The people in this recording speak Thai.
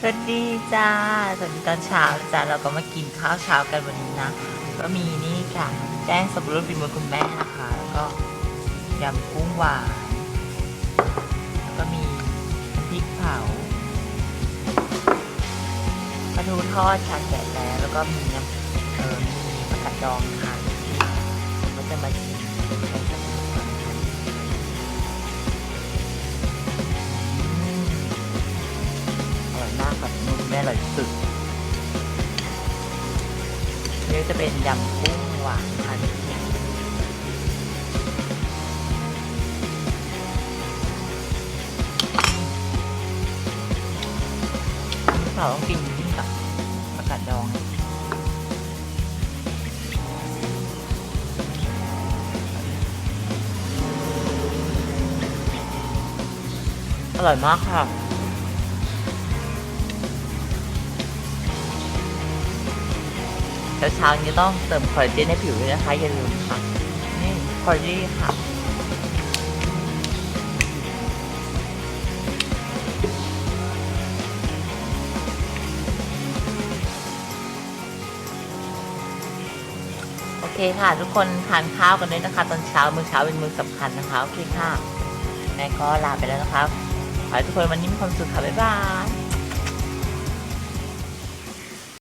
สวัสดีจ้า สวัสดีตอนเช้าจ้าเราก็มากินข้าวเช้ากันวันนี้นะ ก็มีนี่ค่ะแกงสับปะรดฝีมือคุณแม่นะคะ แล้วก็ยำกุ้งหวาน แล้วก็มีพริกเผาปลาทูทอดชาแกะแล้ว แล้วก็มีน้ำเออมีผักกาดดองค่ะ กับนุ่มแม่อร่อยสุดนี่จะเป็นยำกุ้งหวานอันนี้เราต้องกินนี่กับผักกาดดองอร่อยมากค่ะ เช้าเช้านี้ต้องเติมคอลลาเจนให้ผิวด้วยนะคะอย่าลืมค่ะ นี่คอลลาเจนค่ะ โอเคค่ะ ทุกคนทานข้าวกันด้วยนะคะ ตอนเช้ามื้อเช้าเป็นมื้อสำคัญนะคะ โอเคค่ะแม่ก็ลาไปแล้วนะครับขอให้ทุกคนวันนี้มีความสุขค่ะ บ๊ายบาย